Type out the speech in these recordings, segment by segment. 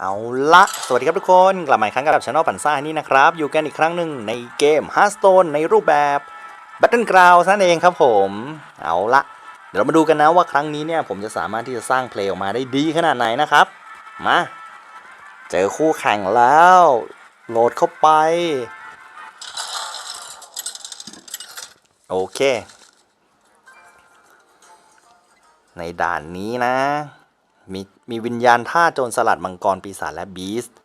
เอาละสวัสดีครับทุกคน กลับมาอีกครั้งกับช anel ปันซ่านี่นะครับ อยู่กันอีกครั้งหนึ่งในเกม Hearthstone ในรูปแบบ Battleground นั่นเองครับผม เอาละเดี๋ยวเรามาดูกันนะว่าครั้งนี้เนี่ยผมจะสามารถที่จะสร้างเพลงออกมาได้ดีขนาดไหนนะครับ มา เจอคู่แข่งแล้ว โหลดเข้าไป โอเค ในด่านนี้นะ มี มีวิญญาณท่าโจรสลัดมังกรปีศาจและบีสต์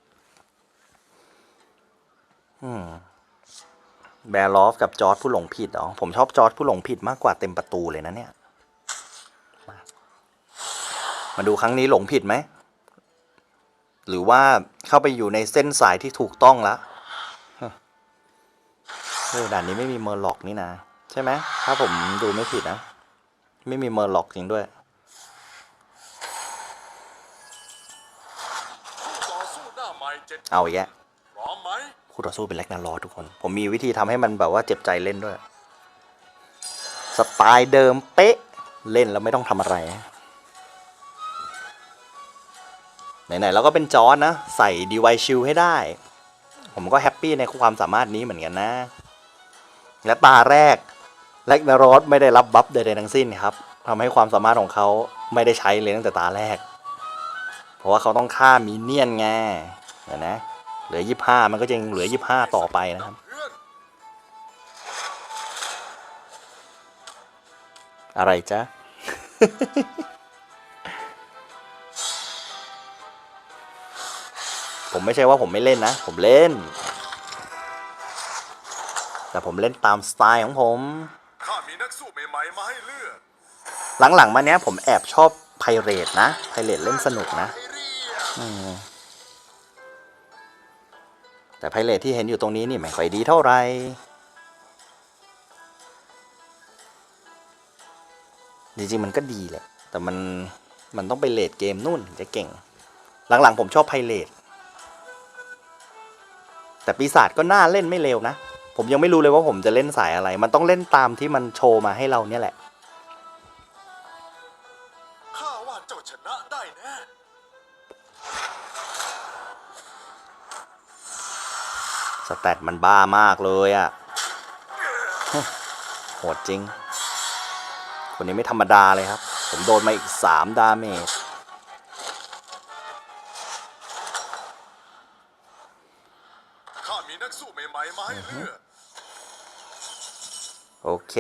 แบร์ลอฟกับจอร์ดผู้หลงผิดอ๋อผมชอบจอร์ดผู้หลงผิดมากกว่าเต็มประตูเลยนะเนี่ยมามาดูครั้งนี้หลงผิดไหม หรือว่าเข้าไปอยู่ในเส้นสายที่ถูกต้องแล้วเออด่านนี้ไม่มีเมอร์ล็อกนี่นะ ใช่ไหมถ้าผมดูไม่ผิดนะ ไม่มีเมอร์ล็อกจริงด้วย เจ็ดเอาอีกแยะพร้อมไหมคู่ต่อสู้เป็นแลกนาลอทุกคน ผมมีวิธีทำให้มันแบบว่าเจ็บใจเล่นด้วย สไตล์เดิมเป๊ะ เล่นแล้วไม่ต้องทำอะไร ไหนๆเราก็เป็นจอร์นนะ ใส่ดีไวชิลให้ได้ ผมก็แฮปปี้ในความสามารถนี้เหมือนกันนะ และตาแรกแลกนารอสไม่ได้รับบัฟใดๆทั้งสิ้นครับทำให้ความสามารถของเขาไม่ได้ใช้เลยตั้งแต่ตาแรก เพราะว่าเขาต้องฆ่ามีเนียนไงเห็ นนะเหลือยี่ห้ามันก็ยังเหลือยี่ห้าต่อไปนะครับเพื่อนอะไรจ๊ะ ผมไม่ใช่ว่าผมไม่เล่นนะ ผมเล่น แต่ผมเล่นตามสไตล์ของผมข้ามีนักสู้ใหม่ๆมาให้เลือก หลังๆ มาเนี้ยผมแอบชอบไพเรตนะ ไพเรตเล่นสนุกนะไอเรียอืม แต่ไพเรตที่เห็นอยู่ตรงนี้นี่ไม่ค่อยดีเท่าไหร่จริงๆมันก็ดีแหละ แต่มัน มันต้องไปเลดเกมนู่นจะเก่ง หลังๆผมชอบไพเรตแต่ปีศาจก็น่าเล่นไม่เร็วนะ ผมยังไม่รู้เลยว่าผมจะเล่นสายอะไร มันต้องเล่นตามที่มันโชว์มาให้เราเนี่ยแหละ สแตทมันบ้ามากเลยอะ่ะโหดจริง คนนี้ไม่ธรรมดาเลยครับ ผมโดนมาอีกสามดาเมจข้ามีนักสู้ใหม่ๆมาให้เลือกโอเค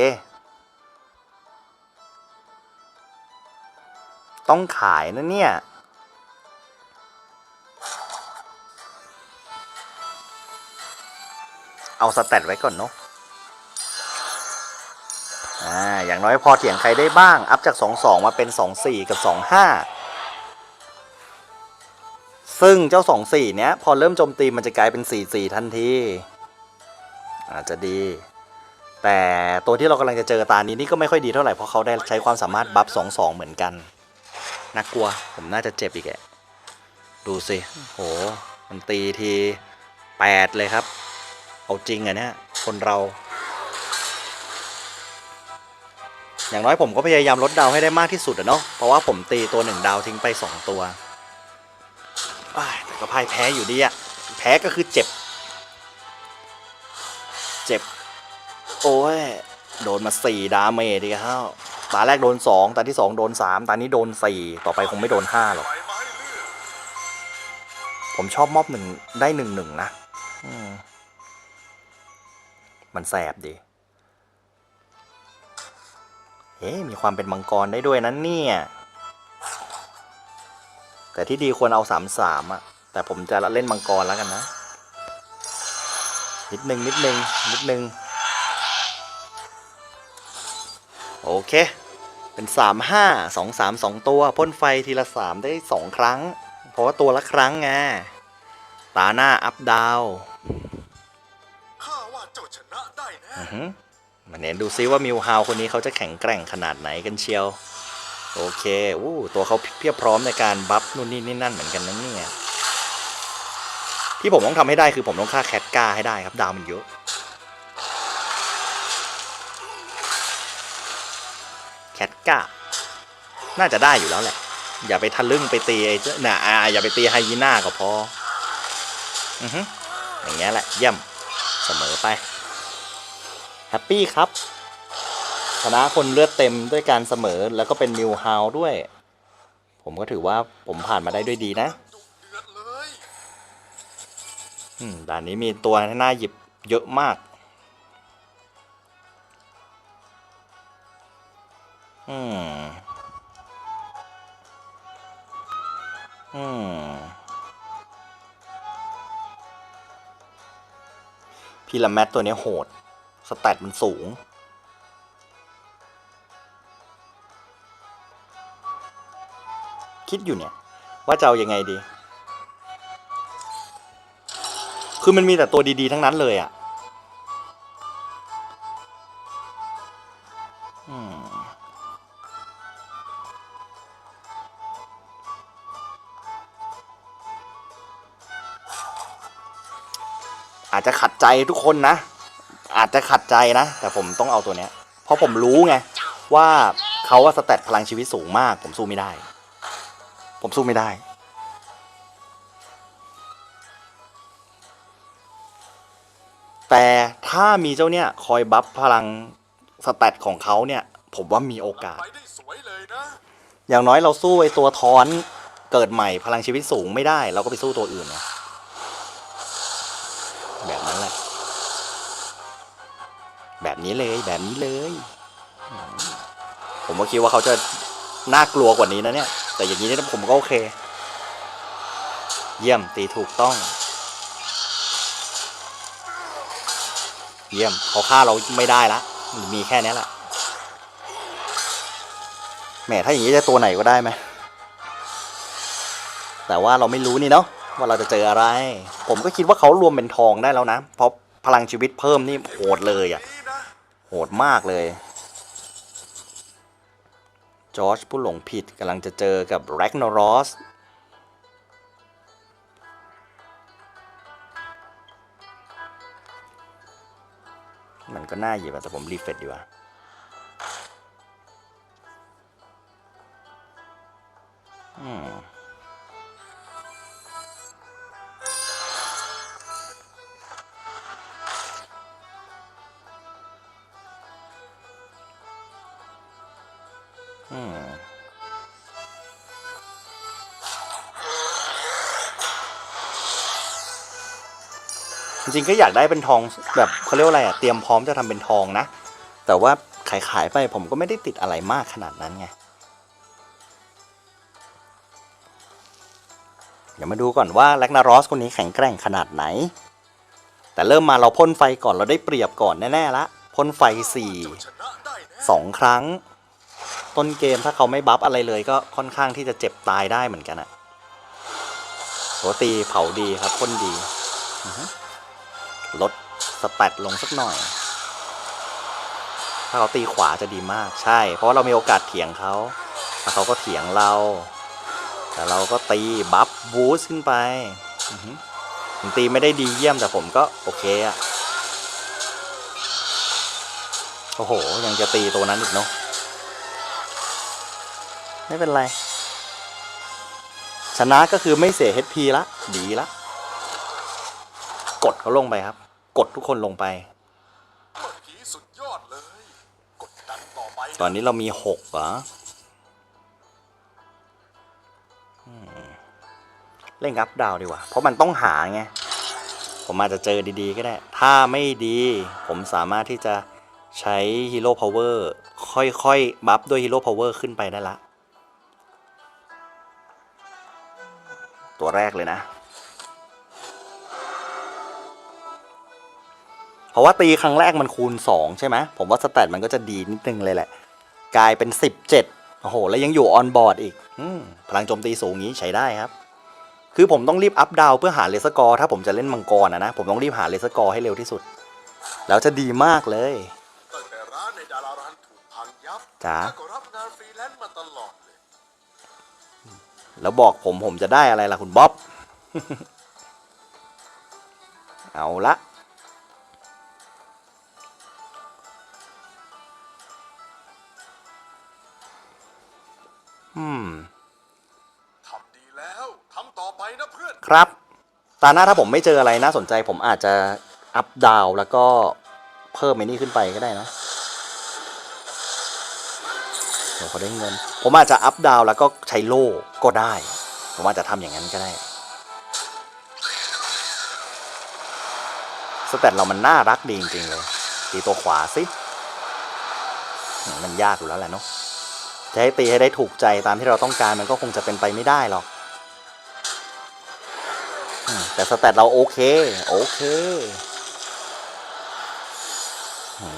ต้องขายนะเนี่ย เอาสแตทไว้ก่อนเนาะอ่าอย่างน้อยพอเถียงใครได้บ้าง อัพจาก 2-2 มาเป็น 2-4 กับ 2-5 ซึ่งเจ้า 2-4 เนี้ย พอเริ่มโจมตีมันจะกลายเป็น 4-4 ทันที อาจจะดี แต่ตัวที่เรากำลังจะเจอตานี้นี่ก็ไม่ค่อยดีเท่าไหร่ เพราะเขาได้ใช้ความสามารถบัฟ 2-2 เหมือนกันน่ากลัว ผมน่าจะเจ็บอีกแกดูสิ โห มันตีที 8 เลยครับ เอาจริงอะเนี่ยคนเรา อย่างน้อยผมก็พยายามลดดาวให้ได้มากที่สุดอะเนาะเพราะว่าผมตีตัวหนึ่งดาวทิ้งไปสองตัวแต่ก็พ่ายแพ้อยู่ดีอะแพ้ก็คือเจ็บ เจ็บ โอ้ยโดนมาสี่ดาเมจดีครับตาแรกโดนสองตาที่สองโดนสามตานี้โดนสี่ต่อไปคงไม่โดนห้าหรอกใหม่มาให้เลือกผมชอบมอบหนึ่งได้หนึ่งหนึ่งนะ อืม มันแสบดีเอ๊มีความเป็นมังกรได้ด้วยนั้นเนี่ย แต่ที่ดีควรเอาสามสามอะแต่ผมจะเล่นมังกรแล้วกันนะ นิดนึงนิดนึงนิดนึง โอเค เป็นสามห้าสองสามสองตัวพ่นไฟทีละสามได้สองครั้ง เพราะว่าตัวละครั้งไง ตาหน้าอัพดาว มาเน้นดูซิว่ามิวฮาวคนนี้เขาจะแข็งแกร่งขนาดไหนกันเชียว โอเคอู้ตัวเขาเพียบพร้อมในการบัฟนู่นนี่นี่นั่นเหมือนกันนะเนี่ยที่ผมต้องทำให้ได้คือผมต้องฆ่าแคทก้าให้ได้ครับดาวมันเยอะแคทก้าน่าจะได้อยู่แล้วแหละ อย่าไปทะลึ่งไปตีไอ้เจ้าน่ะอ่าอย่าไปตีไฮยีน่าก็พอ อือฮึอย่างเงี้ยแหละเยี่ยมเสมอไป แฮปปี้ครับ ชนะคนเลือดเต็มด้วยการเสมอแล้วก็เป็นมิวฮาวด้วย ผมก็ถือว่าผมผ่านมาได้ด้วยดีนะดูเลือดเลยบ้านนี้มีตัวให้น่าหยิบเยอะมาก อืม อืม พีระแมทตัวนี้โหด สแตทมันสูง คิดอยู่เนี่ย ว่าจะเอายังไงดี คือมันมีแต่ตัวดี ๆ ทั้งนั้นเลยอะอืมอาจจะขัดใจทุกคนนะ อาจจะขัดใจนะ แต่ผมต้องเอาตัวเนี้ย เพราะผมรู้ไง ว่าเขาว่าสแตทพลังชีวิตสูงมาก ผมสู้ไม่ได้ ผมสู้ไม่ได้ แต่ถ้ามีเจ้าเนี่ยคอยบัฟพลังสแตทของเขาเนี่ย ผมว่ามีโอกาสสยยนะอย่างน้อยเราสู้ไอ้ตัวทอนเกิดใหม่พลังชีวิตสูงไม่ได้ เราก็ไปสู้ตัวอื่นไง นี้เลยแบบนี้เลยอืมผมก็คิดว่าเขาจะน่ากลัวกว่านี้นะเนี่ย แต่อย่างนี้เนี่ยผมก็โอเค เยี่ยมตีถูกต้อง เยี่ยมเขาฆ่าเราไม่ได้ละ มีแค่นี้แหละแหมถ้าอย่างนี้จะตัวไหนก็ได้ไหมแต่ว่าเราไม่รู้นี่เนาะว่าเราจะเจออะไร ผมก็คิดว่าเขารวมเป็นทองได้แล้วนะ เพราะพลังชีวิตเพิ่มนี่โหดเลยอะ่ะ โหดมากเลยจอร์จผู้หลงผิดกำลังจะเจอกับแร็กนอรอสมันก็น่าหยิบแต่ผมรีเฟรชดีกว่าอืม จริงๆก็อยากได้เป็นทองแบบเขาเรียกว่าอะไรอะเตรียมพร้อมจะทำเป็นทองนะ แต่ว่าขายขายไปผมก็ไม่ได้ติดอะไรมากขนาดนั้นไงเดี๋ยวมาดูก่อนว่าแลกนารอสคนนี้แข็งแกร่งขนาดไหน แต่เริ่มมาเราพ่นไฟก่อนเราได้เปรียบก่อนแน่ๆละพ่นไฟสี่สองครั้ง ต้นเกมถ้าเขาไม่บัฟอะไรเลยก็ค่อนข้างที่จะเจ็บตายได้เหมือนกันอะโหตีเผาดีครับพ่นดีอือฮึ ลดสแตทลงสักหน่อย ถ้าเขาตีขวาจะดีมากใช่ เพราะเรามีโอกาสเถียงเขาแล้วเขาก็เถียงเรา แต่เราก็ตีบัฟบูสขึ้นไปผมตีไม่ได้ดีเยี่ยมแต่ผมก็โอเคอะโอ้โห ยังจะตีตัวนั้นอีกเนาะไม่เป็นไร ชนะก็คือไม่เสีย HP ละ ดีละ กดเขาลงไปครับ กดทุกคนลงไป เมื่อกี้สุดยอดเลย กดดันต่อไปนะตอนนี้เรามีหกเหรออืมเล่นอัพดาวดีกว่า เพราะมันต้องหาไง ผมอาจจะเจอดีๆก็ได้ ถ้าไม่ดี ผมสามารถที่จะใช้ฮีโร่พาวเวอร์ค่อยๆ บัฟด้วยฮีโร่พาวเวอร์ขึ้นไปได้ละ ตัวแรกเลยนะ ราะว่าตีครั้งแรกมันคูณ 2 ใช่ไหมผมว่าสแตทมันก็จะดีนิดนึงเลยแหละ กลายเป็น 17 โอ้โห แล้วยังอยู่ออนบอร์ดอีกอพลังโจมตีสูงนี้ใช้ได้ครับ คือผมต้องรีบอัพดาวเพื่อหาเลสกอร์ถ้าผมจะเล่นมังกรนะนะ ผมต้องรีบหาเลสกอร์ให้เร็วที่สุด แล้วจะดีมากเลยตั้งแต่ร้านในดารารันถูกพังยับจ๋าข้ก็รับงานฟรีแลนซ์มาตลอดเลย แล้วบอกผมผมจะได้อะไรล่ะคุณบ๊อบ เอาละ อืมครับ ตาหน้าถ้าผมไม่เจออะไรน่าสนใจผมอาจจะอัพดาวแล้วก็เพิ่มไอ้นี่ขึ้นไปก็ได้นะเดี๋ยวเขาได้เงิน ผมอาจจะอัพดาวแล้วก็ใช้โล่ก็ได้ ผมอาจจะทำอย่างนั้นก็ได้สเตตเรามันน่ารักดีจริงๆเลยตีตัวขวาสิอืมมันยากอยู่แล้วแหละเนาะ จะให้ตีให้ได้ถูกใจตามที่เราต้องการมันก็คงจะเป็นไปไม่ได้หรอกแต่สเตตเราโอเค โอเค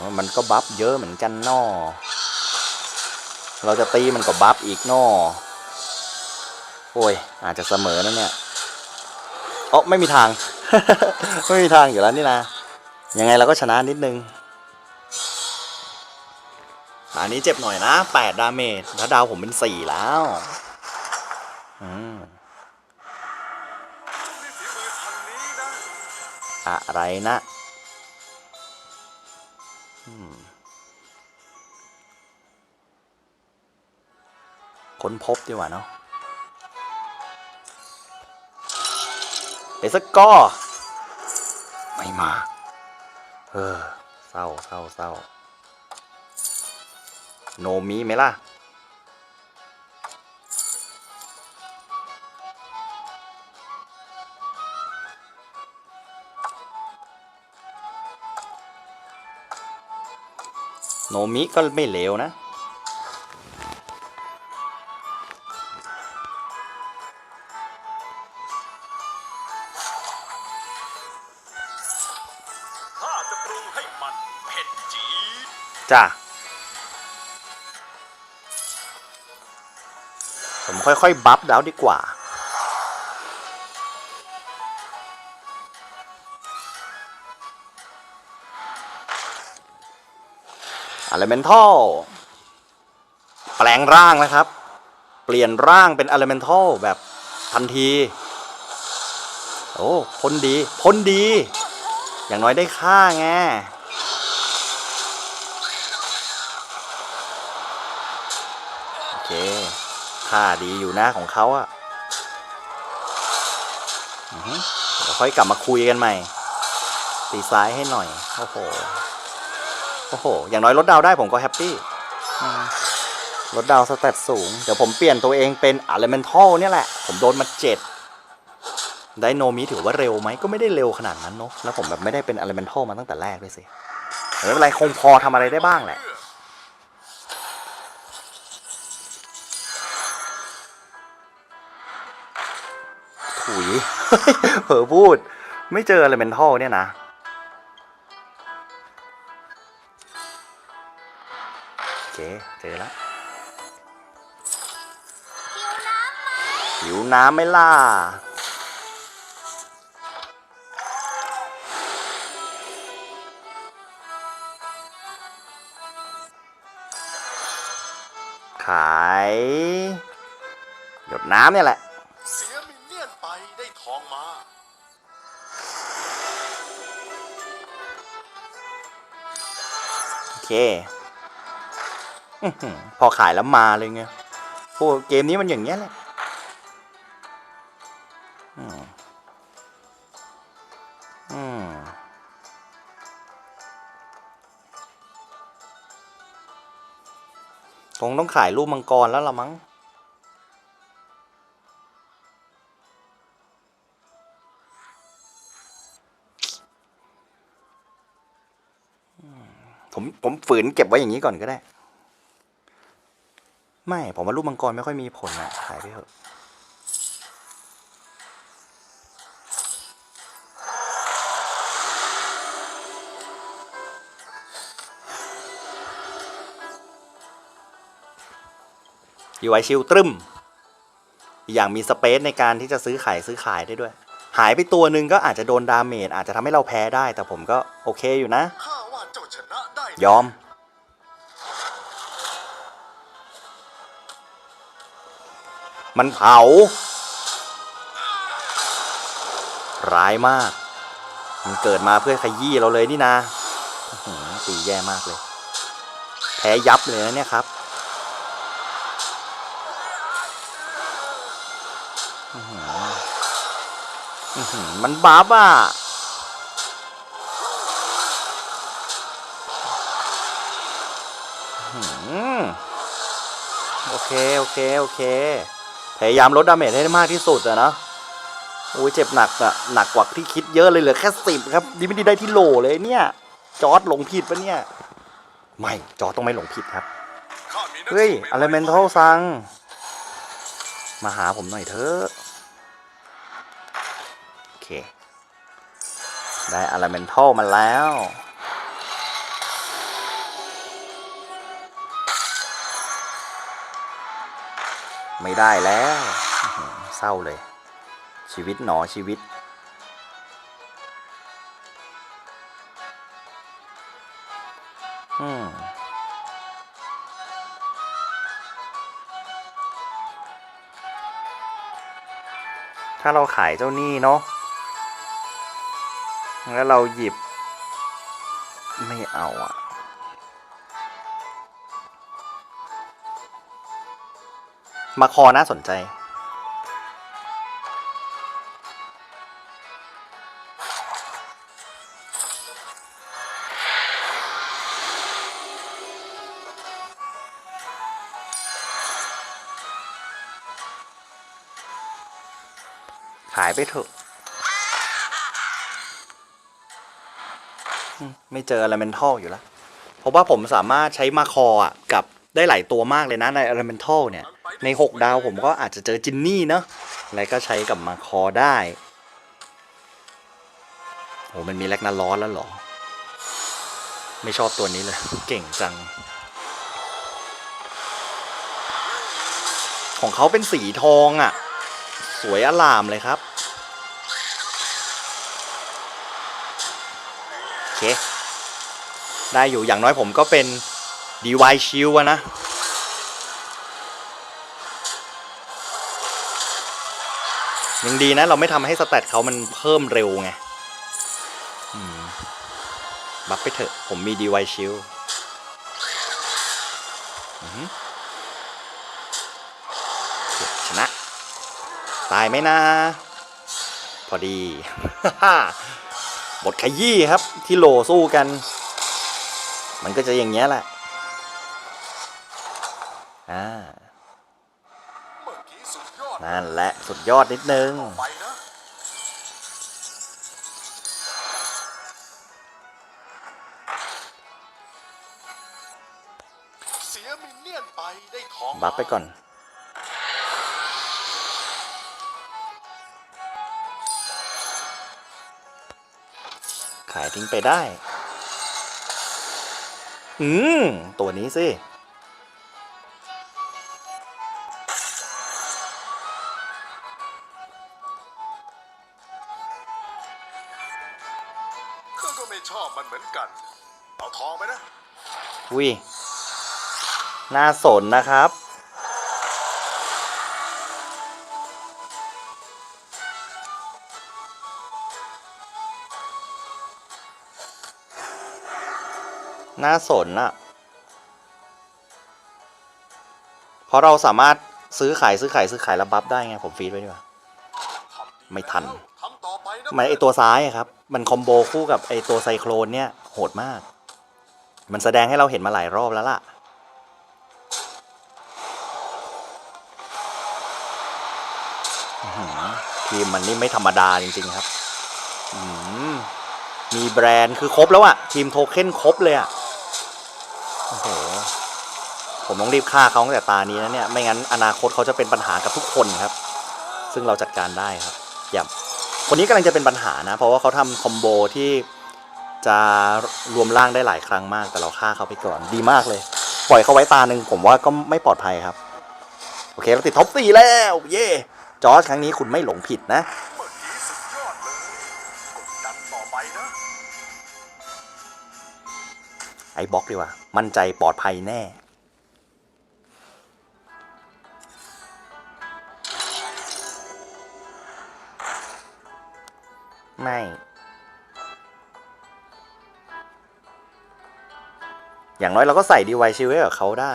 มมันก็บัฟเยอะเหมือนกันนอเราจะตีมันก็บัฟอีกนอโอ้ย อาจจะเสมอนะเนี่ยอ๋อไม่มีทาง ไม่มีทางอยู่แล้วนี่นะยังไงเราก็ชนะนิดนึง อันนี้เจ็บหน่อยนะแปดดาเมจถ้าดาวผมเป็นสี่แล้วอืมอะไรนะค้นพบดีกว่าเนาะเอสกอร์ไม่มา เออ เศร้าเศร้าเศร้า โนมีไหมล่ะ โนมิก็ไม่เลวนะข้าจะ ผมค่อยๆ บัฟดาวดีกว่า Elemental แปลงร่างนะครับ เปลี่ยนร่างเป็น Elemental แบบทันที โอ้พ้นดีพ้นดี อย่างน้อยได้ค่าไง โอเค ค่าดีอยู่นะของเขาอะเดี๋ยวค่อยกลับมาคุยกันใหม่ ตีซ้ายให้หน่อย โอ้โห โอ้โห อย่างน้อยลดดาวได้ผมก็แฮปปี้อืมลดดาวสเตตสูง เดี๋ยวผมเปลี่ยนตัวเองเป็น Elemental เนี่ยแหละ ผมโดนมาเจ็ดไดโนมีถือว่าเร็วไหมก็ไม่ได้เร็วขนาดนั้นเนอะแล้วผมแบบไม่ได้เป็น Elemental มาตั้งแต่แรกด้วยสิไม่เป็นไรคงพอทำอะไรได้บ้างแหละ เผลอพูด ไม่เจออะไรเป็นท่อเนี่ยนะ โอเค เจอแล้วหิวน้ำไหมล่ะขาย หยดน้ำเนี่ยแหละ พอขายแล้วมาเลยไงโอ้เกมนี้มันอย่างเงี้ยแหละอืมอืมคงต้องขายรูปมังกรแล้วละมั้ง ผมฝืนเก็บไว้อย่างนี้ก่อนก็ได้ ไม่ ผมว่าลูกมังกรไม่ค่อยมีผลอะขายไปเถอะอยู่ไวชิลตรึม อย่างมีสเปซในการที่จะซื้อขายซื้อขายได้ด้วย หายไปตัวหนึ่งก็อาจจะโดนดาเมจอาจจะทำให้เราแพ้ได้ แต่ผมก็โอเคอยู่นะ ยอม มันเผา ร้ายมาก มันเกิดมาเพื่อขยี้เราเลยนี่นาตีแย่มากเลย แพ้ยับเลยนะเนี่ยครับมันบัฟอะ โอเค โอเค โอเค พยายามลดดาเมจให้ได้มากที่สุดอะนะโอ้ยเจ็บหนักอะหนักกว่าที่คิดเยอะเลยเหลือแค่สิบครับดีไม่ดีได้ที่โหลเลยเนี่ย จอร์ดหลงผิดปะเนี่ย ไม่จอร์ดต้องไม่หลงผิดครับ เฮ้ยอะไรเมนทัลซัง มาหาผมหน่อยเถอะโอเค ได้อะไรเมนทัลมาแล้ว ไม่ได้แล้ว เศร้าเลย ชีวิตหนอชีวิต อืมถ้าเราขายเจ้าหนี้เนาะ แล้วเราหยิบ ไม่เอาอะ มาคอน่าสนใจ ขายไปเถอะ ไม่เจอ Elemental อยู่แล้ว เพราะว่าผมสามารถใช้มาคออะ กับได้หลายตัวมากเลยนะใน Elemental เนี่ย ใน 6 ดาวผมก็อาจจะเจอจินนี่เนอะอะไรก็ใช้กับมาคอได้โหมันมีแลกนาร้อนแล้วหรอ ไม่ชอบตัวนี้เลย เก่งจัง ของเขาเป็นสีทองอะ สวยอลามเลยครับ โอเค ได้อยู่อย่างน้อยผมก็เป็น DY Shield อะนะ ยังดีนะ เราไม่ทำให้สแตทเขามันเพิ่มเร็วไงบัฟไปเถอะ ผมมี DY Shield อือหือโอเคชนะ ตายไหมนะ พอดีบทขยี้ครับ ที่โหลสู้กัน มันก็จะอย่างเงี้ยแหละ อ่า เมื่อกี้สุดยอด นั่นแหละสุดยอดนิดนึง ไปนะเสียมินเนี่ยนไปได้ทองบัฟไปก่อน ขายทิ้งไปได้ อืม ตัวนี้สิ ไม่ชอบมันเหมือนกัน เอาทองไปนะ อุ้ยน่าสนนะครับ น่าสนอะเพราะเราสามารถซื้อขายซื้อขายซื้อขายแล้วบัฟได้ไง ผมฟีดไว้ดีกว่า ไม่ทัน แล้วทำต่อไปนะมันไอตัวซ้ายอะครับ มันคอมโบคู่กับไอตัวไซโครนเนี่ยโหดมาก มันแสดงให้เราเห็นมาหลายรอบแล้วล่ะ ทีมมันนี่ไม่ธรรมดาจริง ๆ ครับมมีแบรนด์คือครบแล้วอะทีมโทเค็นครบเลยอะโอ้โหผมต้องรีบฆ่าเขาตั้งแต่ตานี้นะเนี่ย ไม่งั้นอนาคตเขาจะเป็นปัญหากับทุกคนครับ ซึ่งเราจัดการได้ครับอย่า คนนี้กำลังจะเป็นปัญหานะ เพราะว่าเขาทำคอมโบที่จะรวมร่างได้หลายครั้งมาก แต่เราฆ่าเขาไปก่อนดีมากเลย ปล่อยเขาไว้ตาหนึ่งผมว่าก็ไม่ปลอดภัยครับ โอเคเราติดท็อปสี่แล้ว เย่จอร์จครั้งนี้คุณไม่หลงผิดนะไปนะไอ้บล็อกดีกว่า มั่นใจปลอดภัยแน่ ไม่ อย่างน้อยเราก็ใส่ดีไวชิลไว้กับเขาได้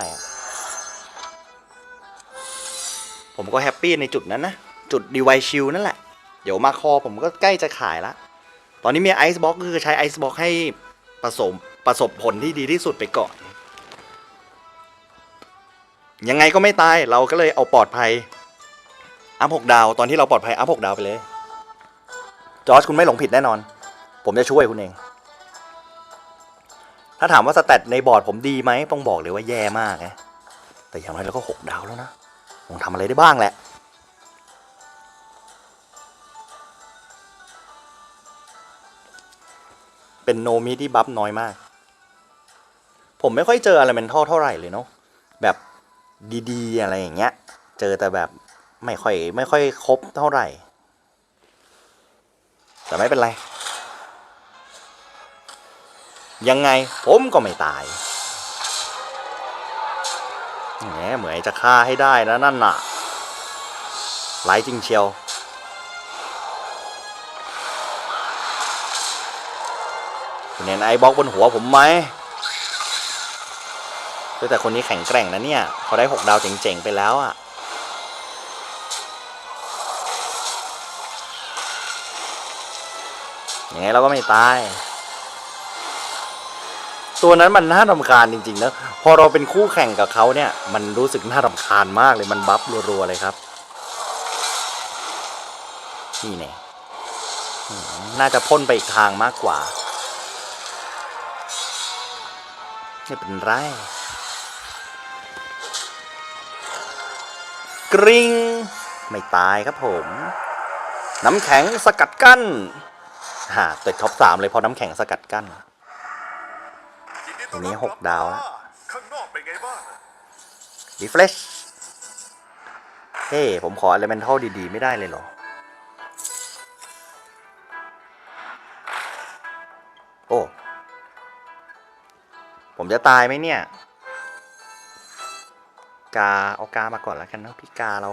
ผมก็แฮปปี้ในจุดนั้นนะ จุดดีไวชิลนั่นแหละ เดี๋ยวมาคอผมก็ใกล้จะขายละ ตอนนี้มีไอซ์บ็อกคือใช้ไอซ์บ็อกให้ประสบประสบผลที่ดีที่สุดไปก่อน ยังไงก็ไม่ตายเราก็เลยเอาปลอดภัยอัพหกดาว ตอนที่เราปลอดภัยอัพหกดาวไปเลย จอร์จคุณไม่หลงผิดแน่นอน ผมจะช่วยคุณเอง ถ้าถามว่าสแตทในบอร์ดผมดีไหมต้องบอกเลยว่าแย่มากนะแต่อย่างน้อยเราก็หกดาวแล้วนะผมทำอะไรได้บ้างแหละเป็นโนมิที่บัฟน้อยมาก ผมไม่ค่อยเจออะไรเมนทัลเท่าไหร่เลยเนาะ แบบดีๆ อะไรอย่างเงี้ย เจอแต่แบบไม่ค่อยไม่ค่อยครบเท่าไหร่ แต่ไม่เป็นไร ยังไงผมก็ไม่ตายแหมเหมือนจะฆ่าให้ได้นะนั่นน่ะไร้ายจริงเชียว คุณเห็นไอ้บล็อกบนหัวผมไหมแต่คนนี้แข็งแกร่งนะเนี่ย เขาได้หกดาวเจ๋งๆ ไปแล้วอะ ยังไงเราก็ไม่ตาย ตัวนั้นมันน่ารำคาญจริงๆนะ พอเราเป็นคู่แข่งกับเขาเนี่ย มันรู้สึกน่ารำคาญมากเลยมันบัฟรัวๆเลยครับ นี่แน่อืมน่าจะพ่นไปอีกทางมากกว่าไม่เป็นไรกริงไม่ตายครับผม น้ำแข็งสกัดกั้น ฮ่าติดท็อปสามเลยเพอน้ำแข็งสกัดกั้นยิดีต้อันนี้หกดาวแล้ว ข้างนอกเป็นไงบ้างรีเฟรชเฮ้ผมขอ Elemental ดี ๆ ไม่ได้เลยเหรอ โอ้ ผมจะตายไหมเนี่ย กา เอากามาก่อนแล้วกันเนอะพี่กาเรา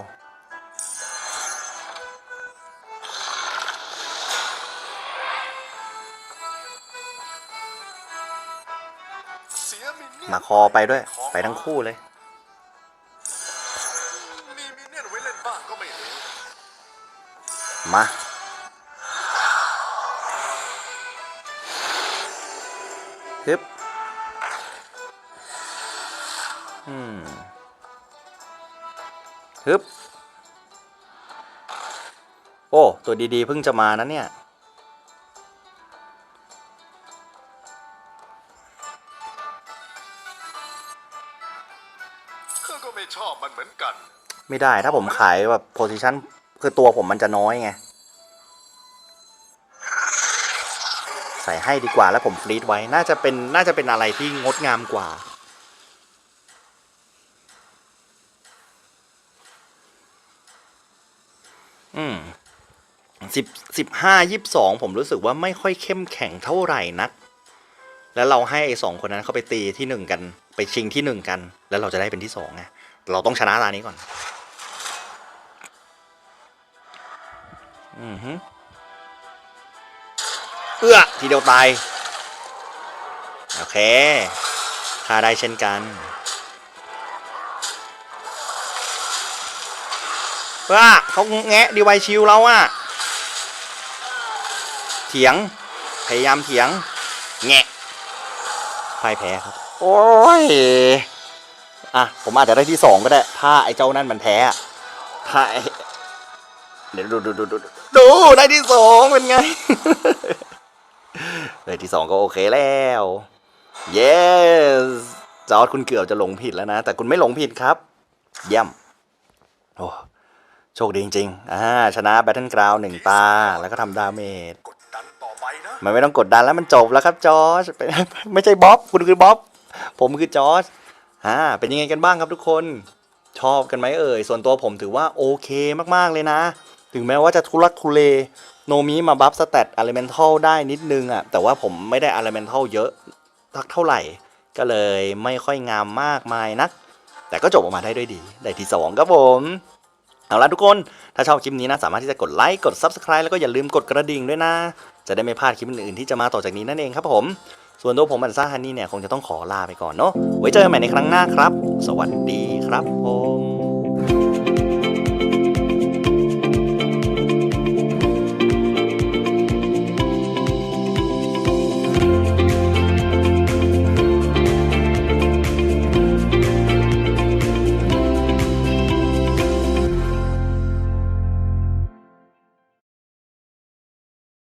มาคอไปด้วย ไปทั้งคู่เลย มีมินเนี่ยนไว้เล่นบ้างก็ไม่รู้มา ฮึบ อืม ฮึบ โอ้ ตัวดีๆ เพิ่งจะมานะเนี่ย ข้าก็ไม่ชอบมันเหมือนกัน ไม่ได้ถ้าผมขายแบบโพซิชันคือตัวผมมันจะน้อยไง ใส่ให้ดีกว่าแล้วผมฟรีดไว้ น่าจะเป็นน่าจะเป็นอะไรที่งดงามกว่า อืมสิบสิบห้ายี่สิบสองผมรู้สึกว่าไม่ค่อยเข้มแข็งเท่าไหร่นัก แล้วเราให้ไอ้สองคนนั้นเข้าไปตีที่หนึ่งกัน ไปชิงที่หนึ่งกัน แล้วเราจะได้เป็นที่สองไงเราต้องชนะตานี้ก่อน อือฮึเอื้อทีเดียวตาย โอเคฆ่าได้เช่นกันว่าเขาแงะดีไวชิวเราอะเถียง พยายามเถียง พ่ายแพ้ครับ โอ้ย อะ ผมอาจจะได้ที่สองก็ได้ ถ้าไอ้เจ้านั่นมันแพ้ถ้าไอ้เดี๋ยวดูดูดูดูดูดูได้ที่สองเป็นไง ได้ที่สองก็โอเคแล้ว yes จอร์ดคุณเกือบจะหลงผิดแล้วนะ แต่คุณไม่หลงผิดครับ เยี่ยม โอ้โชคดีจริงๆอ่าชนะ Battle Ground หนึ่งตา แล้วก็ทำดาเมจ มันไม่ต้องกดดันแล้วมันจบแล้วครับจอร์จเป็นไม่ใช่บ๊อบคุณคือบ๊อบผมคือจอร์จอ่าเป็นยังไงกันบ้างครับทุกคนชอบกันไหมเอ่ยส่วนตัวผมถือว่าโอเคมากๆเลยนะ ถึงแม้ว่าจะทุลักทุเลโนมิมาบัฟสเตตอะเลเมนทัลได้นิดนึงอะแต่ว่าผมไม่ได้อะเลเมนทัลเยอะทักเท่าไหร่ ก็เลยไม่ค่อยงามมากมายนัก แต่ก็จบออกมาได้ด้วยดี ได้ที่สองครับผมเอาละทุกคน ถ้าชอบคลิปนี้นะ สามารถที่จะกดไลค์ กด Subscribe แล้วก็อย่าลืมกดกระดิ่งด้วยนะ จะได้ไม่พลาดคลิปอื่นๆที่จะมาต่อจากนี้นั่นเองครับผม ส่วนตัวผมอันซ่าฮันนี่เนี่ยคงจะต้องขอลาไปก่อนเนาะไว้เจอกันใหม่ในครั้งหน้าครับ สวัสดีครับผม